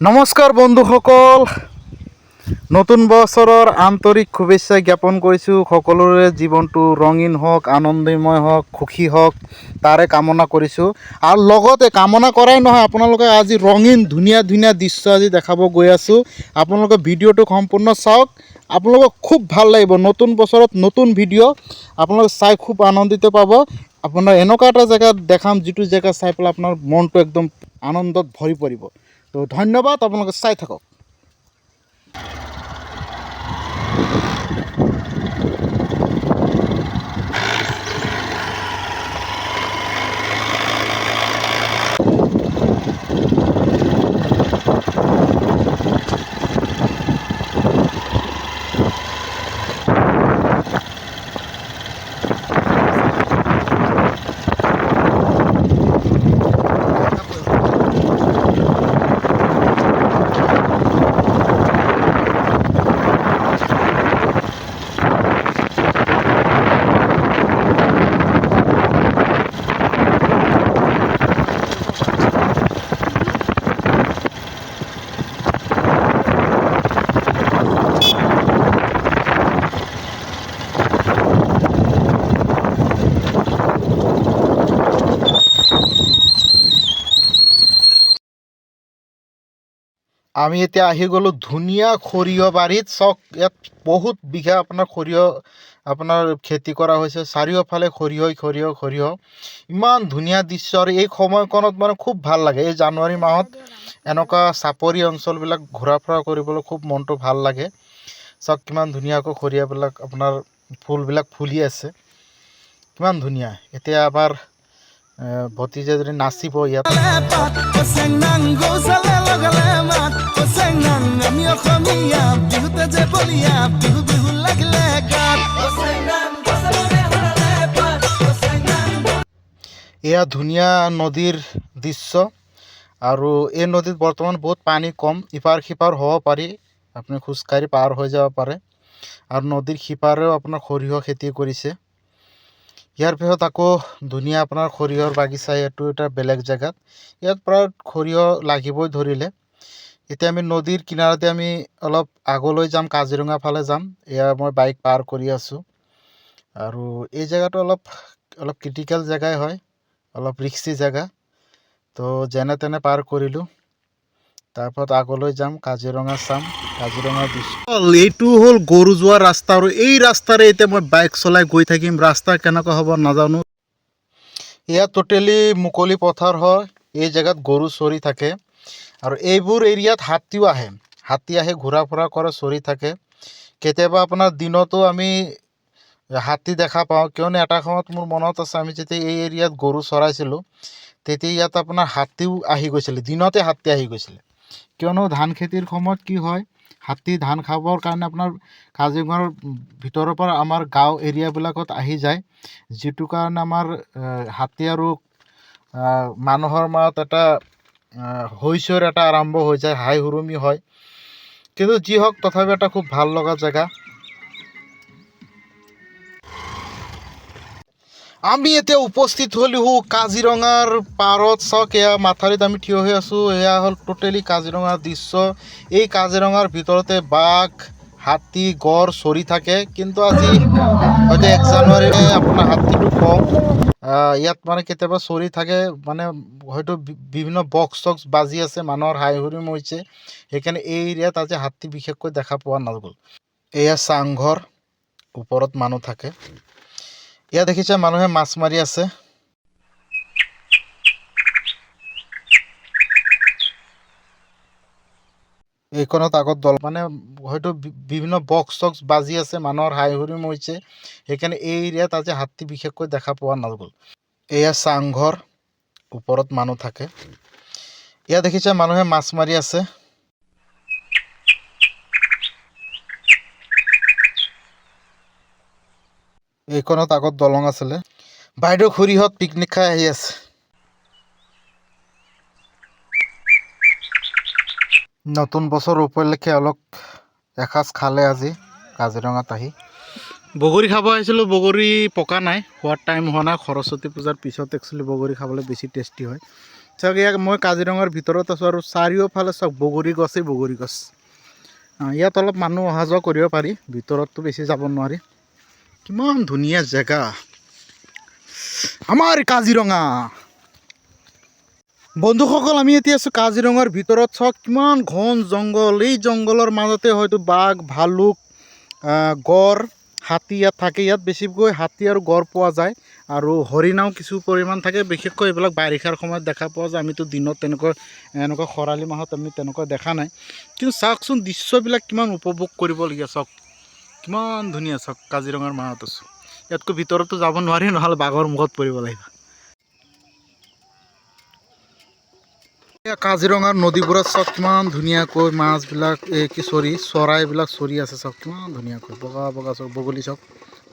নমস্কাৰ বন্ধুসকল নতুন বছৰৰ আন্তৰিক শুভেচ্ছা জ্ঞাপন কৰিছোঁ। সকলোৰে জীৱনটো ৰঙীন হওক, আনন্দময় হওক, সুখী হওক, তাৰে কামনা কৰিছোঁ। আৰু লগতে কামনা কৰাই নহয়, আপোনালোকে আজি ৰঙীন, ধুনীয়া ধুনীয়া দৃশ্য আজি দেখাব গৈ আছোঁ। আপোনালোকে ভিডিঅ'টো সম্পূৰ্ণ চাওক। আপোনালোকক খুব ভালো লাগিব। নতুন বছৰত নতুন ভিডিঅ' আপোনালোকে চাই খুব আনন্দিত পাব। আপোনাৰ এনেকুৱা এটা জেগাত দেখাম, যিটো জেগা চাই পেলাই আপোনাৰ মনটো একদম আনন্দত ভৰি পৰিব। তো ধন্যবাদ আপোনালোকে চাই থাকক। আমি এতিয়া আহি গ'লোঁ ধুনীয়া সৰিয়হ বাৰীত। চাওক, ইয়াত বহুত বিঘা আপোনাৰ সৰিয়হ আপোনাৰ খেতি কৰা হৈছে। চাৰিওফালে সৰিয়হ সৰিয়হ সৰিয়হ। ইমান ধুনীয়া দৃশ্য আৰু এই সময়কণত মানে খুব ভালো লাগে। এই জানুৱাৰী মাহত এনেকুৱা চাপৰি অঞ্চলবিলাক ঘূৰা ফুৰা কৰিবলৈ খুব মনটো ভালো লাগে। চাওক, কিমান ধুনীয়াকৈ সৰিয়হবিলাক আপোনাৰ ফুলবিলাক ফুলি আছে। কিমান ধুনীয়া। এতিয়া আমাৰ ভতিজা যদি নাচিব ইয়াত। এয়া ধুনীয়া নদীৰ দৃশ্য আৰু এই নদীত বৰ্তমান বহুত পানী কম, ইপাৰ সিপাৰ হ'ব পাৰি, আপুনি খোজকাঢ়ি পাৰ হৈ যাব পাৰে। আৰু নদীৰ সিপাৰেও আপোনাৰ সৰিয়হ খেতি কৰিছে। ইয়াৰ পিছত আকৌ ধুনীয়া আপোনাৰ সৰিয়হৰ বাগিচা, এইটো এটা বেলেগ জেগাত। ইয়াত প্ৰায় সৰিয়হ লাগিবই ধৰিলে। এতিয়া আমি নদীৰ কিনাৰতে আমি অলপ আগলৈ যাম কাজিৰঙা ফালে যাম। এয়া মই বাইক পাৰ কৰি আছোঁ। আৰু এই জেগাটো অলপ অলপ ক্ৰিটিকেল জেগাই হয় অলপ ৰিক্সি জেগা। তো যেনে তেনে পাৰ কৰিলোঁ। তাৰপিছত আগলৈ যাম কাজিৰঙা চাম কাজিৰঙা এইটো হ'ল গৰু যোৱা ৰাস্তা আৰু এই ৰাস্তাৰে এতিয়া মই বাইক চলাই গৈ থাকিম। ৰাস্তা কেনেকুৱা হ'ব নাজানো। ইয়াত ট'টেলি মুকলি পথাৰ হয়। এই জেগাত গৰু চৰি থাকে। আৰু এইবোৰ এৰিয়াত হাতীও আহে। হাতী আহি ঘূৰা ফুৰা কৰে, চৰি থাকে। কেতিয়াবা আপোনাৰ দিনতো আমি হাতী দেখা পাওঁ। কিয়নো এটা সময়ত মোৰ মনত আছে, আমি যেতিয়া এই এৰিয়াত গৰু চৰাইছিলোঁ, তেতিয়া ইয়াত আপোনাৰ হাতীও আহি গৈছিলে। দিনতে হাতী আহি গৈছিলে। কিয়নো ধান খেতিৰ সময়ত কি হয়, হাতী ধান খাবৰ কাৰণে আপোনাৰ কাজিৰঙাৰ ভিতৰৰ পৰা আমাৰ গাঁও এৰিয়াবিলাকত আহি যায়। যিটো কাৰণে আমাৰ হাতী আৰু মানুহৰ মাজত এটা হৈচৈৰ এটা আৰম্ভ হৈ যায়, হাই উৰুমি হয়। কিন্তু যি হওক, তথাপি এটা খুব ভালো লগা জেগা। আমি এতিয়া উপস্থিত হ'লোঁ কাজিৰঙাৰ পাৰত। চাওক, এয়া মাথাউৰিত আমি থিয় হৈ আছোঁ। এয়া হ'ল টোটেলি কাজিৰঙাৰ দৃশ্য। এই কাজিৰঙাৰ ভিতৰতে বাঘ, হাতী, গড় চৰি থাকে। কিন্তু আজি হয়তো এক জানুৱাৰীৰে আপোনাৰ হাতীটো কম। ইয়াত মানে কেতিয়াবা চৰি থাকে মানে হয়তো বিভিন্ন বক্স চক্স বাজি আছে, মানুহৰ হাই হুৰি হৈছে সেইকাৰণে এই এৰিয়াত আজি হাতী বিশেষকৈ দেখা পোৱা নগ'ল এয়া চাংঘৰ, ওপৰত মানুহ থাকে। ইয়াত দেখিছে মানুহে মাছ মাৰি আছে। এইখনত আগত দল মানে হয়তো বিভিন্ন বক্স চক্স বাজি আছে, মানুহৰ হাই হুৰিম হৈছে, সেইকাৰণে এই এৰিয়াত আজি হাতী বিশেষকৈ দেখা পোৱা নগ'ল। এয়া চাংঘৰ, ওপৰত মানুহ থাকে। ইয়াত দেখিছে মানুহে মাছ মাৰি আছে। এইখনত আগত দলং আছিলে। বাইদেউ খুৰীহঁত পিকনিক খাই আহি আছে। নতুন বছৰ উপলক্ষে অলপ এসাঁজ খালে আজি, কাজিৰঙাত আহি। বগৰী খাব আহিছিলোঁ, বগৰী পকা নাই হোৱাৰ টাইম হোৱা নাই, সৰস্বতী পূজাৰ পিছত একচুৱেলি বগৰী খাবলৈ বেছি টেষ্টি হয়। চাওক, ইয়াক মই কাজিৰঙাৰ ভিতৰত আছোঁ আৰু চাৰিওফালে চাওক, বগৰী গছেই বগৰী গছ। ইয়াত অলপ মানুহ অহা যোৱা কৰিব পাৰি ভিতৰততো বেছি যাব নোৱাৰি। কিমান ধুনীয়া জেগা। আমাৰ কাজিৰঙা। বন্ধুসকল, আমি এতিয়া আছোঁ কাজিৰঙাৰ ভিতৰত। চাওক, কিমান ঘন জংঘল। এই জংঘলৰ মাজতে হয়তো বাঘ, ভালুক গড় হাতী ইয়াত থাকে। ইয়াত বেছিকৈ হাতী আৰু গড় পোৱা যায় আৰু হৰিণাও কিছু পৰিমাণ থাকে। বিশেষকৈ এইবিলাক বাৰিষাৰ সময়ত দেখা পোৱা যায়। আমিতো দিনত তেনেকৈ, এনেকুৱা খৰালি মাহত আমি তেনেকৈ দেখা নাই। কিন্তু চাওকচোন, দৃশ্যবিলাক কিমান উপভোগ কৰিবলগীয়া, চাওক। কিমান ধুনীয়া, চাওক, কাজিৰঙাৰ মাজত আছোঁ। ইয়াতকৈ ভিতৰতো যাব নোৱাৰি, নহ'লে বাঘৰ মুখত পৰিব লাগিব। কাজিৰঙাৰ নদীবোৰত চাওক, কিমান ধুনীয়াকৈ মাছবিলাক এই কি চৰি, চৰাইবিলাক চৰি আছে চাওক, কিমান ধুনীয়াকৈ, বগা বগা চাওক বগলী চাওক,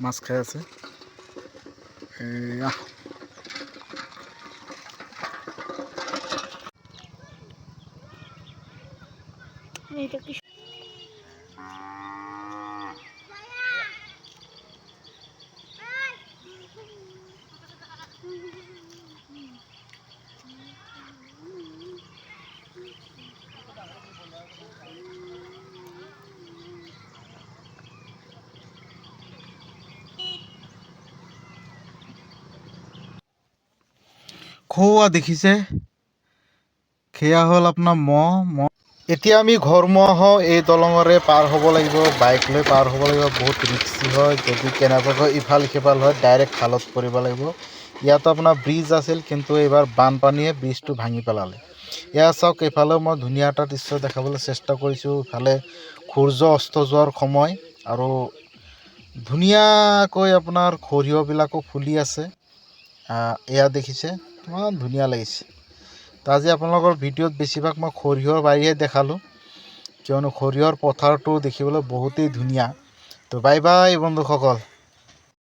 মাছ খাই আছে। এয়া। খোৱা দেখিছে। সেয়া হ'ল আপোনাৰ মহ মহ এতিয়া আমি ঘৰমুৱা হওঁ এই দলঙৰে পাৰ হ'ব লাগিব, বাইক লৈ পাৰ হ'ব লাগিব, বহুত ৰিক্সি হয়, যদি কেনেবাকৈ ইফাল সিফাল হয়, ডাইৰেক্ট খালত পৰিব লাগিব। ইয়াত আপোনাৰ ব্ৰিজ আছিল, কিন্তু এইবাৰ বানপানীয়ে ব্ৰিজটো ভাঙি পেলালে। এয়া চাওক, এইফালেও মই ধুনীয়া এটা দৃশ্য দেখাবলৈ চেষ্টা কৰিছোঁ, ইফালে সূৰ্য অস্ত যোৱাৰ সময় আৰু ধুনীয়াকৈ আপোনাৰ সৰিয়হবিলাকো ফুলি আছে। এয়া দেখিছে ইমান ধুনীয়া লাগিছে। তো আজি আপোনালোকৰ ভিডিঅ'ত বেছিভাগ মই সৰিয়হৰ বাৰীহে দেখালোঁ। কিয়নো সৰিয়হৰ পথাৰটো দেখিবলৈ বহুতেই ধুনীয়া। তো বাই বাই বন্ধুসকল।